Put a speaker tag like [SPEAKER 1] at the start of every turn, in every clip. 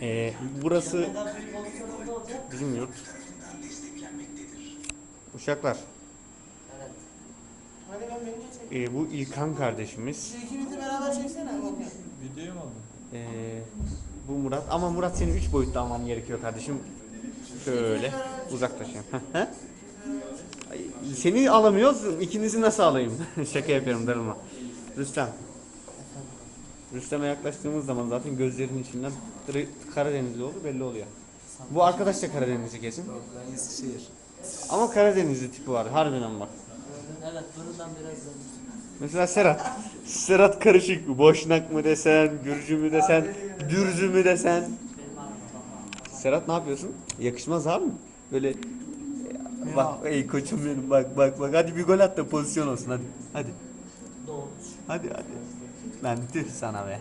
[SPEAKER 1] Ee, burası bizim yurt. Uşaklar. Ee, bu İlkan kardeşimiz.
[SPEAKER 2] İkimizi beraber çeksene.
[SPEAKER 3] Videoyu mu aldın?
[SPEAKER 1] Bu Murat. Ama Murat seni 3 boyutta almam gerekiyor kardeşim. Şöyle uzaklaşayım. Seni alamıyoruz. İkinizi nasıl alayım? Şaka yapıyorum darılma. Rüstem. Rüstem'e yaklaştığımız zaman zaten gözlerinin içinden direkt Karadenizli olduğu belli oluyor. Bu arkadaş da Karadenizli kesin.
[SPEAKER 3] Eskişehir.
[SPEAKER 1] Ama Karadenizli tipi var. Harbiden bak.
[SPEAKER 4] Evet buradan biraz.
[SPEAKER 1] Mesela Serhat. Serhat karışık. Boşnak mı desen, Gürcü mü desen, Dürzü mü desen. Serhat ne yapıyorsun? Yakışmaz abi. Böyle bak ey koçum benim bak bak bak hadi bir gol at da pozisyon olsun hadi. Hadi. Hadi hadi. Lan tüh sana be.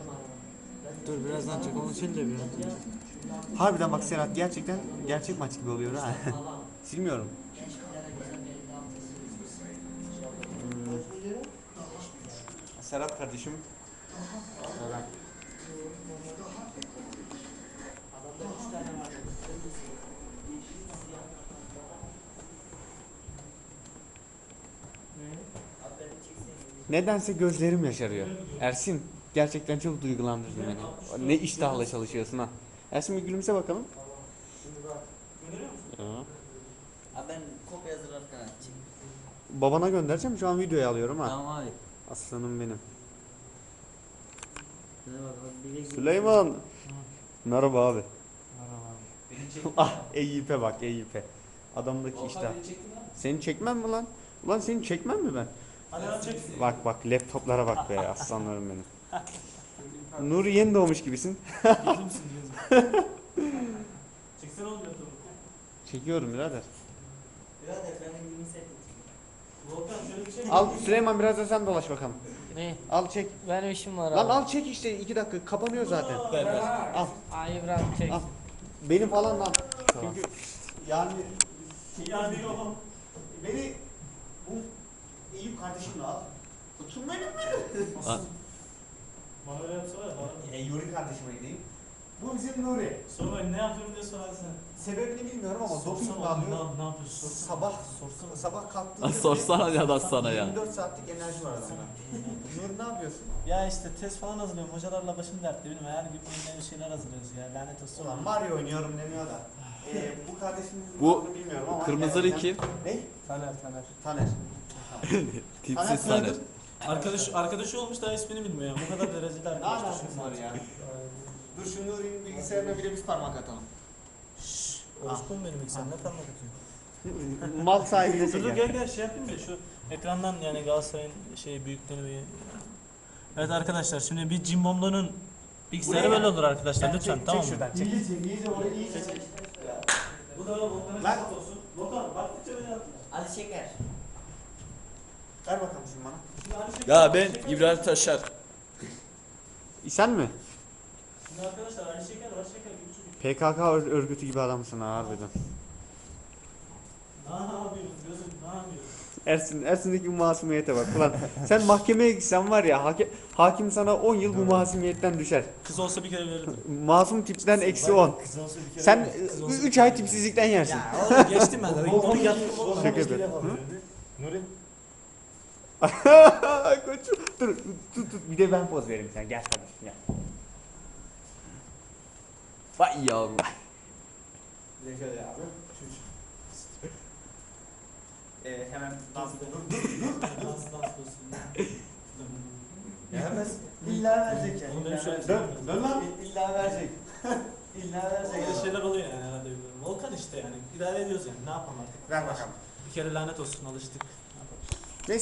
[SPEAKER 3] Dur birazdan çek onu sil de bir.
[SPEAKER 1] Harbiden bak Serhat gerçekten gerçek maç gibi oluyor ha. Silmiyorum.
[SPEAKER 4] Altı.
[SPEAKER 1] Serhat kardeşim.
[SPEAKER 4] Adamda üç tane var. Kırmızı, yeşil, siyah. Abi beni çeksene.
[SPEAKER 1] Nedense gözlerim yaşarıyor. Ersin gerçekten çok duygulandırdın beni. Ne iştahla çalışıyorsun ha. Ersin bir gülümse bakalım. Ya.
[SPEAKER 4] Abi ben kopya hazırlarken açayım.
[SPEAKER 1] Babana göndereceğim şu an videoyu alıyorum ha.
[SPEAKER 4] Tamam abi.
[SPEAKER 1] Aslanım benim. Süleyman. Merhaba abi. ah Eyüp'e bak Eyüp'e. Adamdaki işte. Seni çekmem mi lan? Ulan seni çekmem mi ben? Bak bak laptoplara bak be aslanlarım benim. Nuri yeni doğmuş gibisin.
[SPEAKER 2] Çeksene oğlum yapalım.
[SPEAKER 1] Çekiyorum birader.
[SPEAKER 4] Birader benim gibi set.
[SPEAKER 2] Volkan şöyle bir şey
[SPEAKER 1] Al Süleyman biraz da sen dolaş bakalım.
[SPEAKER 5] Ne?
[SPEAKER 1] Al çek.
[SPEAKER 5] Benim işim var
[SPEAKER 1] Lan
[SPEAKER 5] abi.
[SPEAKER 1] al çek işte iki dakika kapanıyor zaten. Al.
[SPEAKER 5] Ay İbrahim çek.
[SPEAKER 1] Al. Benim falan lan. Çünkü yani
[SPEAKER 2] Yani yok.
[SPEAKER 1] beni kardeşimle al. Tutun benim beni.
[SPEAKER 2] Bana öyle yapsana ya. Bana.
[SPEAKER 1] E, Nuri kardeşime gideyim. Bu bizim Nuri.
[SPEAKER 2] Sonra ne yapıyorum diye sorarsın.
[SPEAKER 1] Sebebini bilmiyorum ama doping
[SPEAKER 2] Sorsana
[SPEAKER 1] alıyor?
[SPEAKER 2] Ne, ne yapıyorsun? Sorsana.
[SPEAKER 1] Sabah
[SPEAKER 2] Sorsana.
[SPEAKER 1] sabah kalktığında
[SPEAKER 6] Sorsana ya da sana ya.
[SPEAKER 1] 24 saatlik enerji var adamda. Nuri ne yapıyorsun?
[SPEAKER 7] Ya işte test falan hazırlıyorum. Hocalarla başım dertli benim. Her gün yeni bir şeyler hazırlıyoruz ya. Lanet olsun.
[SPEAKER 1] Ulan Mario oynuyorum demiyor da. Ee, bu kardeşimizin
[SPEAKER 6] Bu
[SPEAKER 1] adını bilmiyorum ama
[SPEAKER 6] Kırmızılı
[SPEAKER 1] gerçekten-
[SPEAKER 6] kim?
[SPEAKER 1] Ne?
[SPEAKER 7] Taner Taner.
[SPEAKER 1] Taner.
[SPEAKER 6] Tipsiz
[SPEAKER 1] Taner.
[SPEAKER 7] Arkadaş, arkadaşı olmuş daha ismini bilmiyor ya. Bu kadar derecede
[SPEAKER 1] Ne
[SPEAKER 7] arkadaş.
[SPEAKER 1] alakası var ya? Dur şu Nuri'nin bilgisayarına bir de biz parmak atalım.
[SPEAKER 7] Orospu mu benim bilgisayar? Ne parmak atıyor?
[SPEAKER 1] Mal sahibi de
[SPEAKER 7] Dur gel gel şey yapayım da şu ekrandan yani Galatasaray'ın şey büyüklüğünü bir... Evet arkadaşlar şimdi bir Cimbomlu'nun bilgisayarı böyle olur arkadaşlar lütfen
[SPEAKER 1] Çek,
[SPEAKER 7] tamam
[SPEAKER 1] çek
[SPEAKER 7] mı?
[SPEAKER 1] şuradan çek. İyice iyice orayı iyice çek.
[SPEAKER 2] Bu da Volkan'a
[SPEAKER 1] Lan.
[SPEAKER 2] şart olsun. Volkan baktıkça beni at.
[SPEAKER 4] Ali Şeker.
[SPEAKER 1] Ver bakalım şunu bana.
[SPEAKER 2] Şimdi Ali Şeker-
[SPEAKER 6] Ya ben İbrahim Taşar.
[SPEAKER 1] Sen mi?
[SPEAKER 2] Şimdi arkadaşlar Ali Şeker var. Şeker gibi çocuk.
[SPEAKER 1] PKK ör- örgütü gibi adamsın ha harbiden.
[SPEAKER 2] Ne yapıyorsun gözüm ne yapıyorsun?
[SPEAKER 1] Ersin, Ersin'deki bu masumiyete bak. Ulan sen mahkemeye gitsen var ya hakim, hakim sana 10 yıl bu masumiyetten düşer.
[SPEAKER 7] Kız olsa bir kere verirdim.
[SPEAKER 1] Masum tipten eksi 10.
[SPEAKER 7] Kız olsa bir kere
[SPEAKER 1] Sen.
[SPEAKER 7] Kız olsa
[SPEAKER 1] 3 ay tipsizlikten yersin.
[SPEAKER 7] Ya oğlum geçtim ben de. Onu yaptım.
[SPEAKER 1] Şaka yapıyorum.
[SPEAKER 7] Nuri.
[SPEAKER 1] Koçum dur tut tut bir de ben poz vereyim sen gel kardeşim gel.
[SPEAKER 6] Vay yavrum.
[SPEAKER 1] Bir de şöyle abi. Ee, hemen dans dur dur.
[SPEAKER 7] Dans dans.
[SPEAKER 1] Gelmez. İlla verecek yani. İlla
[SPEAKER 7] şöyle
[SPEAKER 1] Dön, dön lan. İlla verecek. İlla verecek.
[SPEAKER 7] Böyle şeyler oluyor yani herhalde. Volkan işte yani. İdare ediyoruz yani. Ne yapalım artık.
[SPEAKER 1] Ver bakalım.
[SPEAKER 7] Bir kere lanet olsun alıştık.
[SPEAKER 1] Neyse